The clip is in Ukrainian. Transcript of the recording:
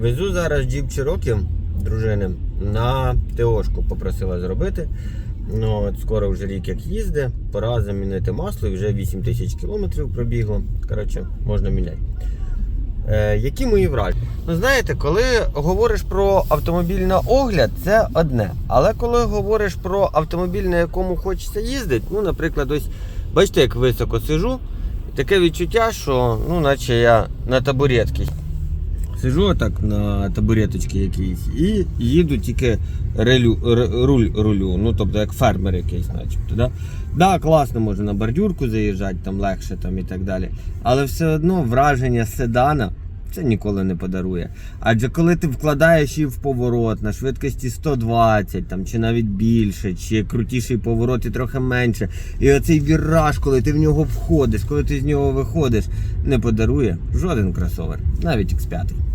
Везу зараз джіп Cherokee дружини на ТОшку попросила зробити. Ну, от скоро вже рік як їзде, пора замінити масло і вже 8 тисяч кілометрів пробігло. Коротше, можна міняти. Е, які мої враження? Ну, знаєте, коли говориш про автомобіль на огляд, це одне. Але коли говориш про автомобіль, на якому хочеться їздити, ну, наприклад, ось бачите, як високо сижу, таке відчуття, що ну, наче я на табуретці. Сижу отак на табуреточці якійсь і їду тільки релю, руль рулю. Ну, тобто як фермер якийсь, начебто. Да? Да, класно може на бордюрку заїжджати, там легше там і так далі. Але все одно враження седана це ніколи не подарує. Адже коли ти вкладаєш її в поворот на швидкості 120 там, чи навіть більше, чи крутіший поворот і трохи менше. І оцей віраж, коли ти в нього входиш, коли ти з нього виходиш, не подарує жоден кросовер, навіть X5.